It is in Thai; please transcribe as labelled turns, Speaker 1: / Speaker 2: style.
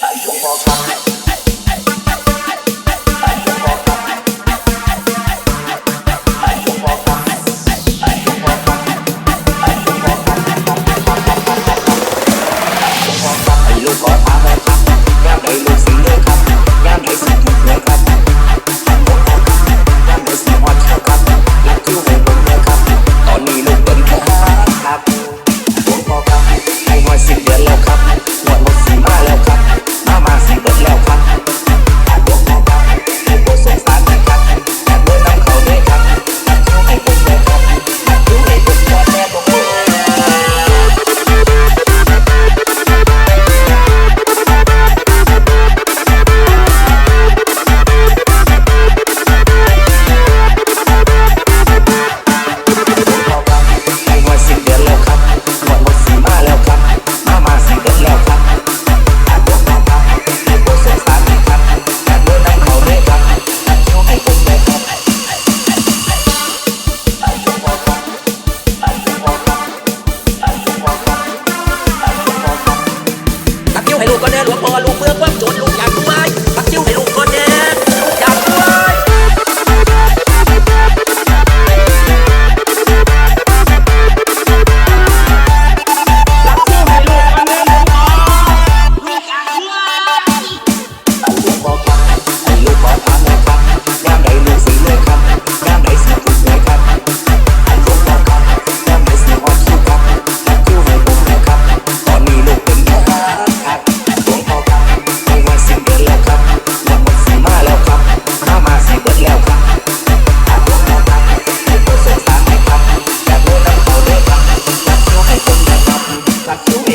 Speaker 1: Súng. ก็แน่หลวงพ่อลูกเมืองความ
Speaker 2: จ Saturn.